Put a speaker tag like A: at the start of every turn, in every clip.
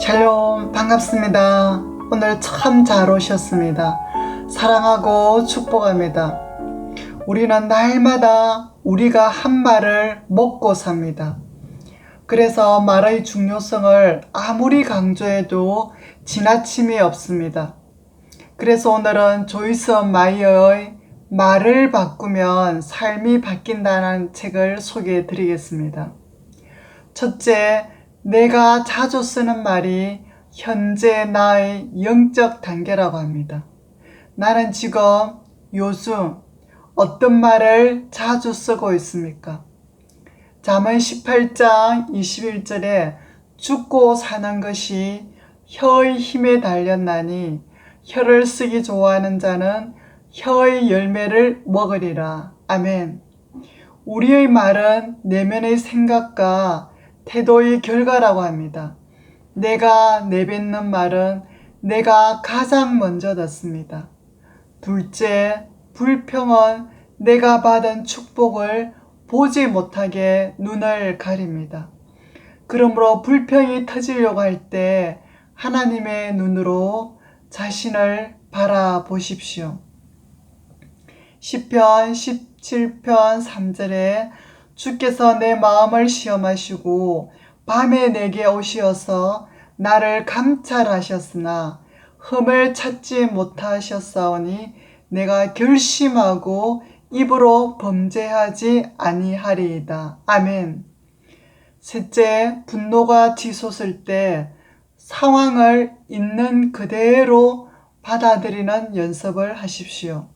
A: 샬롬 반갑습니다. 오늘 참 잘 오셨습니다. 사랑하고 축복합니다. 우리는 날마다 우리가 한 말을 먹고 삽니다. 그래서 말의 중요성을 아무리 강조해도 지나침이 없습니다. 그래서 오늘은 조이스 마이어의 말을 바꾸면 삶이 바뀐다는 책을 소개해 드리겠습니다. 첫째, 내가 자주 쓰는 말이 현재 나의 영적 단계라고 합니다. 나는 지금 요즘 어떤 말을 자주 쓰고 있습니까? 잠언 18장 21절에 죽고 사는 것이 혀의 힘에 달렸나니 혀를 쓰기 좋아하는 자는 혀의 열매를 먹으리라. 아멘. 우리의 말은 내면의 생각과 태도의 결과라고 합니다. 내가 내뱉는 말은 내가 가장 먼저 듣습니다. 둘째, 불평은 내가 받은 축복을 보지 못하게 눈을 가립니다. 그러므로 불평이 터지려고 할 때 하나님의 눈으로 자신을 바라보십시오. 10편 17편 3절에 주께서 내 마음을 시험하시고 밤에 내게 오시어서 나를 감찰하셨으나 흠을 찾지 못하셨사오니 내가 결심하고 입으로 범죄하지 아니하리이다. 아멘. 셋째, 분노가 뒤솟을 때 상황을 있는 그대로 받아들이는 연습을 하십시오.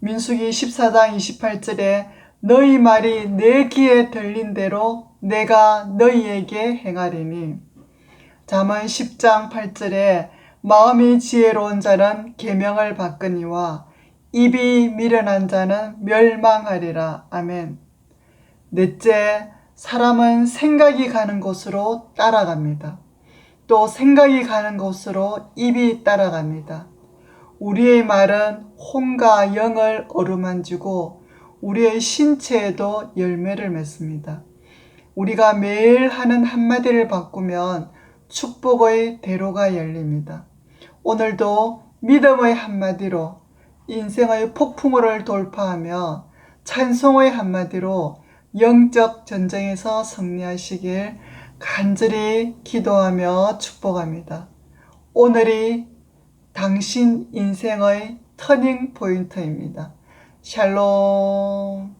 A: 민수기 14장 28절에 너희 말이 내 귀에 들린 대로 내가 너희에게 행하리니 잠언 10장 8절에 마음이 지혜로운 자는 계명을 받거니와 입이 미련한 자는 멸망하리라. 아멘. 넷째, 사람은 생각이 가는 곳으로 따라갑니다. 또 생각이 가는 곳으로 입이 따라갑니다. 우리의 말은 혼과 영을 어루만지고 우리의 신체에도 열매를 맺습니다. 우리가 매일 하는 한마디를 바꾸면 축복의 대로가 열립니다. 오늘도 믿음의 한마디로 인생의 폭풍우를 돌파하며 찬송의 한마디로 영적 전쟁에서 승리하시길 간절히 기도하며 축복합니다. 오늘이 당신 인생의 터닝 포인트입니다. 샬롬.